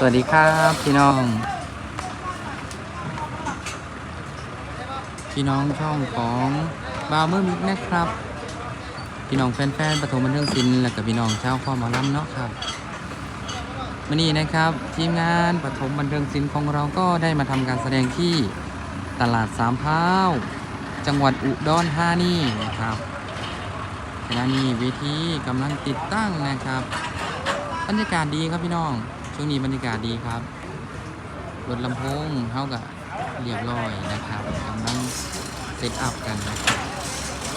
สวัสดีครับพี่น้อง พี่น้องช่องของบาวเมอร์มิกนะครับ พี่น้องแฟนๆปฐมบันเทิงศิลป์และกับพี่น้องเจ้าข้อมาล้ำเนาะครับวันนี้นะครับทีมงานปฐมบันเทิงศิลป์ของเราก็ได้มาทำการแสดงที่ตลาดสามพร้าวจังหวัดอุดรธานีนะครับขณะนี้เวทีกำลังติดตั้งนะครับบรรยากาศดีครับพี่น้อง ช่วงนี้บรรยากาศดีครับ รถลำโพงเท่ากับเรียบร้อยนะครับกำลังเซตอัพกันนะครับ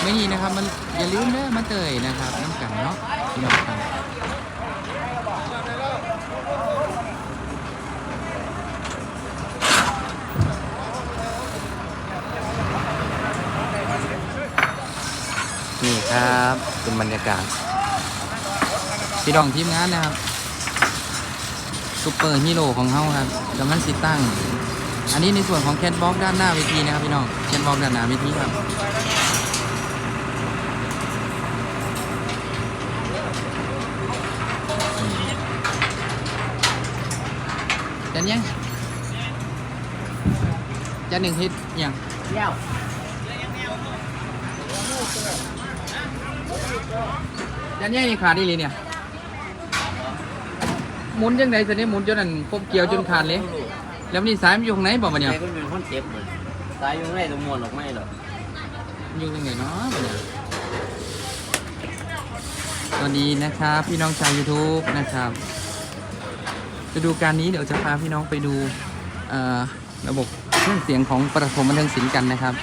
ไม่นี่นะครับมันอย่าลืมเด้อมาเตยนะครับน้ำกันเนาะพี่น้องครับนี่ครับเป็นบรรยากาศพี่น้องทีมงานนะครับ ซูเปอร์ฮีโร่ของเขาครับกำลังติดตั้ง อันนี้ในส่วนของแคทบ็อกด้านหน้าเวทีนะครับพี่น้องแคทบ็อกด้านหน้าเวทีครับจันยังจันหนึ่งฮิตยังเย้าจันยังนี่ขาดอีหลีเนี่ย หมุนจังไดสิเนี่ยหมุนจนนั่นครบเกี่ยวจนขาดเลย แล้วนี่สายมันอยู่ตรงไหนบอกมาเนี่ยใครก็เป็นคนเจ็บเหมือนตายอยู่ไม่ตรงมวนหรอกไม่หรอกอยู่ตรงไหนเนาะบัดเนี่ยสวัสดีนะครับ พี่น้องชาว YouTube นะครับจะดูการนี้เดี๋ยวจะพาพี่น้องไปดูเอ่อระบบเครื่องเสียงของประถมบันเทิงศิลป์กันนะครับ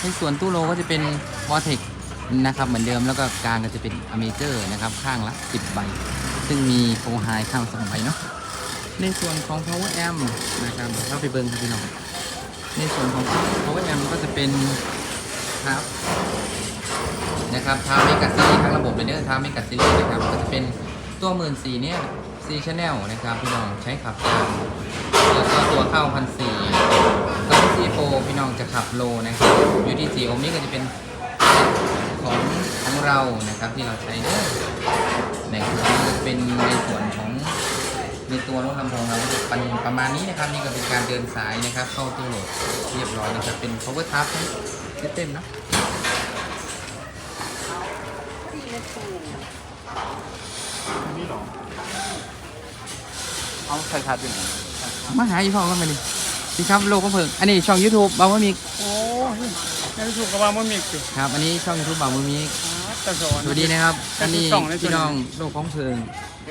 ในส่วนตู้โลก็จะเป็น v o r t e x นะครับเหมือนเดิมแล้วก็กลางก็จะเป็น a m a เจอร์นะครับข้างละ 10 ใบ ซึ่งมีโฟไฮข้างสองใบเนาะในส่วนของ power amp นะครับเข้าไปเบิ้งครับพี่น้องในส่วนของ power amp ก็จะเป็นครับนะครับทาเมกาซีรีทั้งระบบเลยเนอร์ทาเมกาซีรีนะครับก็จะเป็นตัวหมื่นสี่เนี่ยซีชแนลนะครับพี่น้องใช้ขับกลางแล้วก็ตัวเข้าพันสี่ตัวซีโฟพี่น้องจะขับโลนะครับอยู่ที่สี่โอห์มนี้ก็จะเป็นของของเรานะครับที่เราใช้เนอร์ ในคือเป็นในส่วนของในตัวรถลำโพงเราก็จะเป็นประมาณนี้นะครับนี่ก็เป็นการเดินสายนะครับ เข้าตู้โหลดเรียบร้อยนะครับเป็น power tab ทั้งซิสเต็มนะเอาใส่ขาดอยู่ไหนมาหาอีพ่อกันมาดิสิครับโลกของเพิงอันนี้ช่อง YouTube บางว่ามีโอ้ยยังถูกกับว่ามันมีสิครับ อันนี้ช่อง YouTube บางว่ามี แต่สอนสวัสดีนะครับอันนี้ช่องในส่วนพี่น้องโลกของเพิง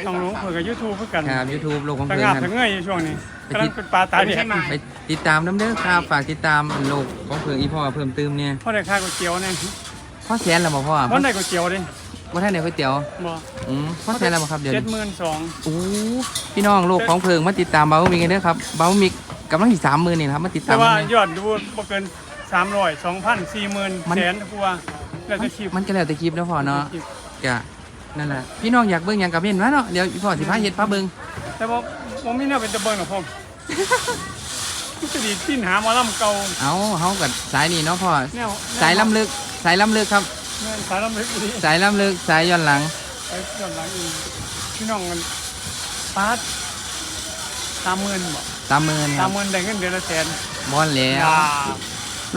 ต้องรู้เผื่อกับยูทูบเพื่อกันครับ YouTube โลกของต่างเพิงงาบครับทั้งเงยอยู่ช่วงนี้ไปกำลัติงดเป็นปลาตายเนี่ยไปติดตามน้ำเด้อครับฝากติดตามโลกของเพิงอีพ่อเพิ่มเติมเนี่ยพ่อได้ค่าก๋วยเตี๋ยวเนี่ยพ่อแสนแล้วบ่พ่อพ่อได้ก๋วยเตี๋ยวดิว่าท่านไหนก๋วยเตี๋ยวบ่อืมพ่อแสนแล้วบ่ครับเดี๋ยวเจ็ดนี้หมื่นสองโอ้พี่น้องโลกของเพิงมาติดตามเบามิกกันเด้อครับเบามิกกำลังที่สามหมื่นนี่นะครับมาติดตาแต่มว่ามันยอดดูบ่เกินสามร้อยสองพันสี่หมื่นมันแสนกว่า แล้วจะคลิปมันก็แล้วแต่คลิปแล้วพอเนาะคลิปกะนั่นแหละพี่น้องอยากเบิ่งหยังกับเห็นมาเนาะเดี๋ยวอีพ่อสิพาเฮ็ดพาเบิ่งแต่ว่าผมไม่น่าเป็นตะเบิงหรอกผมที่จะดีที่หาหมอลำเก่าเอาเฮากับสายนี่เนาะพ่อแนวสายล้ำลึกสายล้ำลึกครับ แนวสายลำลึกดีสายล้ำลึกสายย้อนหลัง ไปย้อนหลังอีกพี่น้องกันปาดสามหมื่นบ่ตามหมื่นคสารัมบหมื่นได้เงินเดือนละแสน บ่อนแล้วอย่า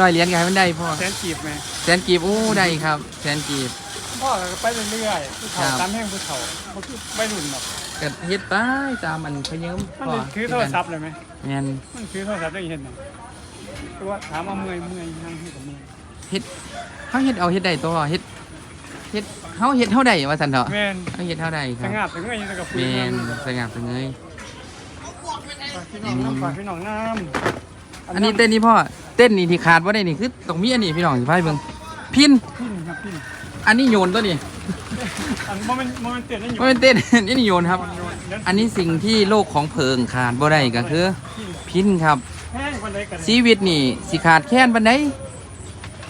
ร้อยเหรียญก็ให้มันได้พ่อแสนจีบไหมแสนกีบอู้ได้ครับแสนกีบ พ่อก็ไปเรื่อยๆผู้เฒ่าครับตามแห้งผู้เฒ่าเขาคือไม่รุ่นหรอกก็เฮ็ดไปตามมันพะเยิมมันพ่อถือโทรศัพท์เลยไหมแม่นมันถือโทรศัพท์ได้เห็นไหมตัวถามว่าเมื่อยเมื่อยนั่งที่กับเมื่อยเฮ็ดเฮาเฮ็ดเอาเฮ็ดได้ตัวพ่อเฮ็ดเฮ็ดเฮาเฮ็ดเท่าใดว่าซั่นเถาะแม่นเฮาเฮ็ดเท่าใดคสรับงับสงเงยอยู่กับแมพื้นนสงับสงเงยฝากพี่น้องน้ำฝากพี่น้องน้ำอันนี้เต้นนี่พ่อ เต้นนี่ที่ขาดว่าได้นี่คือต้องมีอันนี้พี่น้องสิพายเบิ่งพินพินครับพินอันนี้โยนตัวนี้อันโมเมนต์โมเมนต์เตือนได้อยู่ไม่เป็นเต้นอันนี้โยนครับโยนเดี๋ยวอันนี้สิ่งที่โลกของเพิงขาดบ่ได้ก็คือ พินพินครับแห้งวันใดกันชีวิตนี่สิขาดแค้นบันได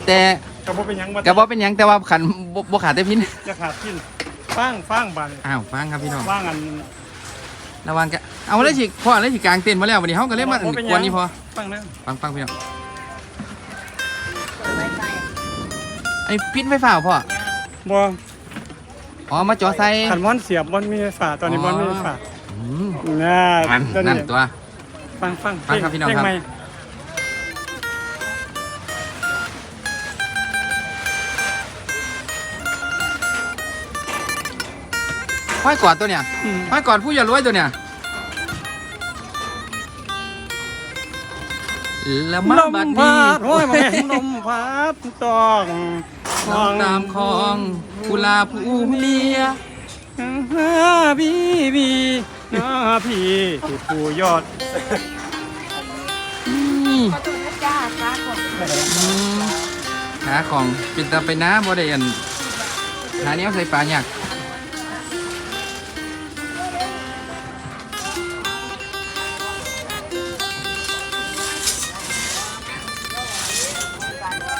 แต่กระบอกเป็นหยังก็บ่เป็นหยังแต่ว่าขันบ่บ่ขาดแต่พินจะขาดพินฟังฟังบานอ้าวฟังครับพี่น้องฟังอันระวังกันเอาแล้วสิพ่อแล้วสิกลางเต้นมาแล้ววันนี้เฮาก็เลยมาบ่เป็นหยังกวนนี่พอฟังนะฟังฟังพี่น้อง อ้พินไฟฟ้าพ่อ บ่อ๋อ มาจ่อใส่ขันมอนเสียบบอลมีฝาตอนนี้อ๋อบอลมีฝาอืมน่านั่นตัวนั่นตัว ฟังฟังฟังครับพี่น้องเพลครับใหม่ห้อยกอดตัวเนี่ยอืมห้อยกอดผู้อย่ารวยตัวเนี่ยแล้วมาลมบัดพันี้ดโอ้ยมาแม่ลมพัดต้อง น้องตามคลองกุลาผู้เลียพี่พี่นะพี่ที่ผู้ยอดนี่ขอโทษนะจ้าจ้าก่อนอืมหาของปิดตาไปนะบ่ได้อันหาเนี้ยใส่ปลาอยาก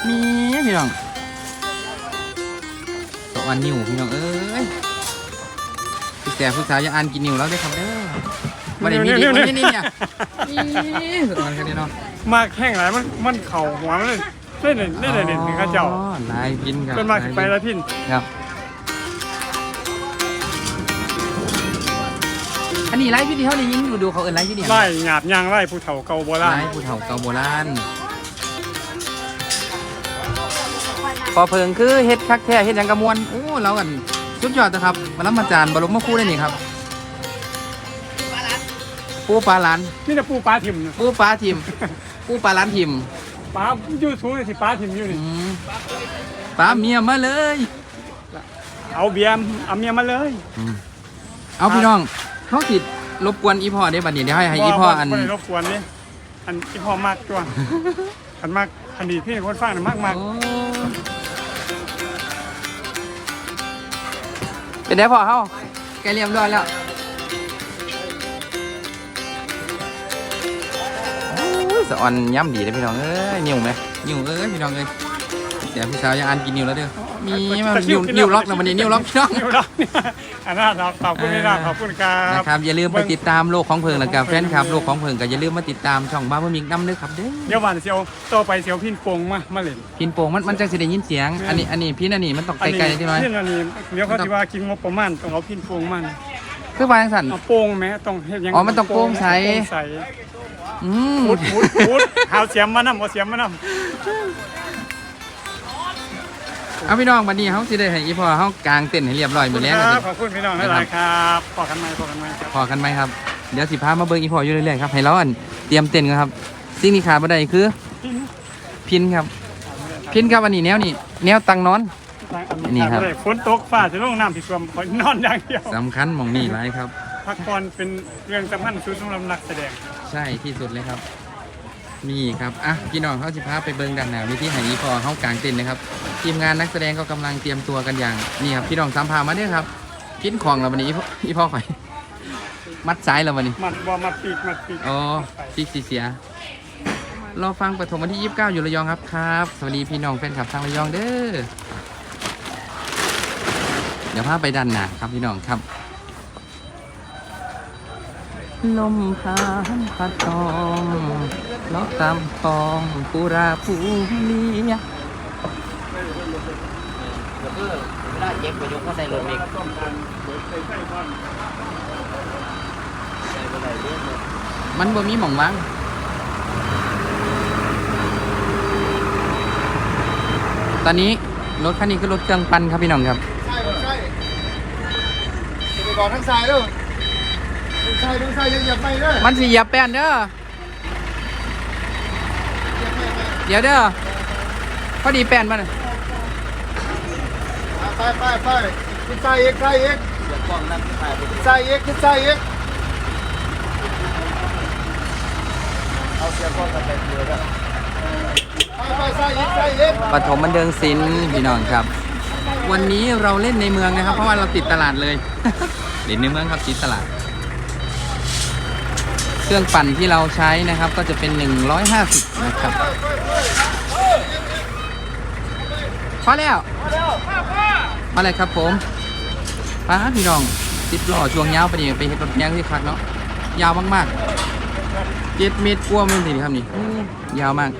มีพี่น้อง ตะวันนิวพี่น้องเอ้ยพี่แต่ผู้สาวอย่าอ่านกินนิวแล้วได้อครับเด้อบ่ได้มีดีกว่านี้นี่เนี่ยนี่ตะวันกันนี่เนาะมากแห้งหลายมันมันเข่าหัวมันเลยเล่นเลยเล่นเลยเด่นถึงข้าเจ้าอ๋อลายพินครับเป็นมากไปลายแล้วพินครับ อันนี้ไล่พี่ที่เขาได้ยินดูดูเขาเอินไล่พี่เนี่ยไล่หยาบยางไล่ผู้เฒ่าเก่าโบราณไล่ผู้เฒ่าเก่าโบราณ พอเพิงคือเฮ็ดคักแท้เฮ็ดหยังกระมวลโอ้เรากันสุดยอดนะครับมาล้ำมาจานบรมครูได้นี่ครับ ปูปลาหลานนี่จะปูปลาถิ่มนะปูปลาทิม ปูปลาหลานทิมปลาอยู่สูงเลยสิปลาถิ่มอยู่อืนี่มปลาเมียมาเลย เอาเบียร์เอาเมียมาเลย เอาพี่น้องเขาติดรบกวนอีพ่อได้บัดนี้เดี๋ยวให้ให้อีพ่ออัน บ่ได้รบกวนนี่อันอีพ่อมากจ้วง อันมากอันดีพี่คนฟังน่ะมากมากโอ้ เป็นไงพ่อเฮาแกเรียบร้อยแล้วโอ้ยสะออนย่ำดีเลยพี่น้องเอ้ยนิ่วไหมนิ่วเอ้ยพี่น้องเอ้ยเดี๋ยวพี่สาวยังอ่านกินนิ่วแล้วเด้อมีมันนิ่วนิ่วล็อกนะมันนี่นิ่วล็อกพี่น้อง นิ้วล็อกเนี่ย อันนั้นครับขอบคุณนี่นะขอบคุณครันะบ ครับอย่าลืมไปติดตามโลกของเพิงแล้วกับแฟนคลับโลกของเพิงก็อย่าลืมมาติดตามช่องบ้าบ่มิกน้ำเด้อครับเด้อเดี๋ยววันเสียวต่อไปเสียวพินโป่งมามาเล่นพินโป่งมันมันจังสิได้ยินเสียง อันนี้อันนี้พินอันนี้มันต้องไกลๆใช่ไหมพินอันนี้เดี๋ยวเขาจะว่ากินงบประมาณต้องเอาพินโป่งมันคือวาจังสั่น เอาโป่งแม้ต้องเฮ็ดหยังอ๋อมันต้องโป่งใส โป่งใสอืมมุดมุดมุดหาเสียมมานำเอาเสียมมาน เอาพี่น้องวันนี้เขาสิได้ให้อีพ่อเขากางเต็นท์ให้เรียบร้อยหมดแล้วคนะรับขอบคุณพี่น้องหลายๆครับพอกันไหมพอกันไหมครับพอกันไหมครับ เดี๋ยวสิพามาเบิ่งอีพ่ออยู่เรื่อยๆครับให้เราอันเตรียมเต็นท์กันครับสิ่งที่ขาดบ่ได้คือพินพินครับ พินครับอันนี้แนวนี้แนวตังนอน นี่ครับ ฝนตกฟ้าจะลงน้ำที่ท่วมขอนอนอย่างเดียว สำคัญหมองนี่หลายครับ พักผ่อนเป็นเรื่องสำคัญสุดสำหรับนักแสดง ใช่ที่สุดเลยครับ นี่ครับ อะ พี่น้องเขาสิพาไปเบิงด้านหน้าวิธีให้อีพอเขากางเต็นท์นะครับ ทีมงานนักแสดงก็กำลังเตรียมตัวกันอย่าง นี่ครับ พี่น้องสามพามาเนี่ยครับ กินของเราวันนี้อีพ่ออีพ่อข่อย มัดสายเราวันนี้ มัดบ่มัดปีก มัดปีก อ๋อฟิกสีเสีย รอฟังปฐมวันที่ 29 อยู่ระยองครับครับ สวัสดีพี่น้องแฟนคลับทางระยองเด้อ เดี๋ยวพาไปด้านหน้าครับพี่น้องครับ ลมพานพัดตองเลาะตามคลองปูราภูเลียก็คือเวลาเจ็บก็ยกเข้าใส่รถเองมันบ่มีหม่องวางตอนนี้รถคันนี้คือรถเครื่องปั่นครับพี่น้องครับ ใช่ใช่ไปก่อนทั้งสายแล้ว ทั้งสายทั้งสายอย่าเหยียบไปเด้อมันสิเหยียบแป้นเด้อเดี๋ยวเด้อพอดีแป้นมันน่ะไปไปไปขึ้นสายเอกสายเอกเสียกล้องนั่นถ่ายไปขึ้นสายเอกขึ้นสายเอกเอาเสียงกล้องกันไปเดียวเด้อไปไปสายเอกสายเอกปฐมบันเทิงศิลป์พี่น้องครับ วันนี้เราเล่นในเมืองนะครับ เพราะว่าเราติดตลาดเลย เล่นในเมืองครับติดตลาด เครื่องปั่นที่เราใช้นะครับก็จะเป็น 150 นะครับพอแล้วมาเลยครับผมป้าพี่น้องติดหล้อช่วงยาวไปนี่ไปเห็นรถแยงที่คักเนาะยาวมากๆเจ็ดเมตรกว่าไม่ถึงครับนี่ยาวมาก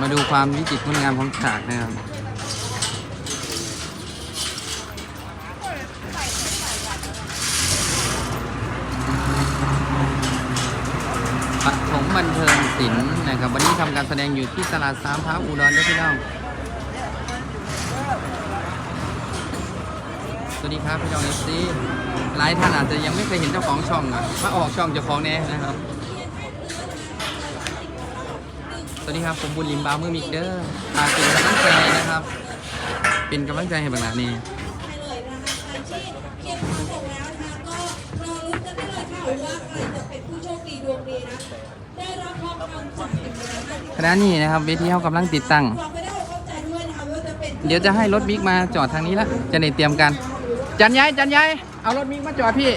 มาดูความวิจิตรงดงามของฉากนะครับ อื วันนี้ทำการแสดงอยู่ที่ตลาดสามพร้าวอุดรด้วยพี่น้อง สวัสดีครับพี่น้องเอฟซีหลายท่านอาจจะยังไม่เคยเห็นเจ้าของช่องอะมาออกช่องเจ้าของแน่นะครับ สวัสดีครับผมบุญลิมบาวมือมิกเดอร์ฝากเป็นกำลังใจนะครับ เป็นกำลังใจให้บังหลานี่ย ณะนี้นะครับเวทีเขากำลังติดตั้ง เดี๋ยวจะให้รถบิ๊กมาจอดทางนี้ละจะได้เตรียมกัน จันยายจันยายเอารถบิ๊กมาจอดพี่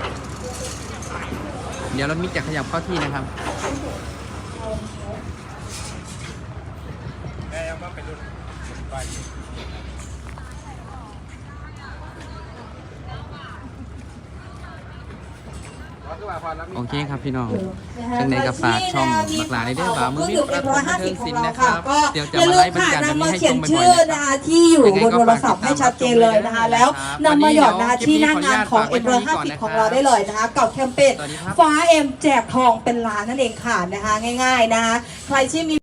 เดี๋ยวรถบิ๊กจะขยับเข้าที่นะครับ โอเคครับพี่น้องจังในกับฝากช่องบักหลาในเด้อบ่าวมือมีประทมบันเทิงศิลป์นะครับ เดี๋ยวจะมาไลฟ์บรรยากาศแบบนี้ให้ชมบ่อยๆนะครับที่อยู่บนโทรศัพท์ให้ชัดเจนเลยนะคะ แล้วนำมาหยอดนะคะที่หน้างานของวันนี้ M เดี๋ยว150ของเราได้เลยนะคะกับแคมเปญสวัสดีครับฟ้าเอ็มแจกทองเป็นล้านนั่นเองค่ะนะคะ ง่าย ๆนะคะ ใครที่มี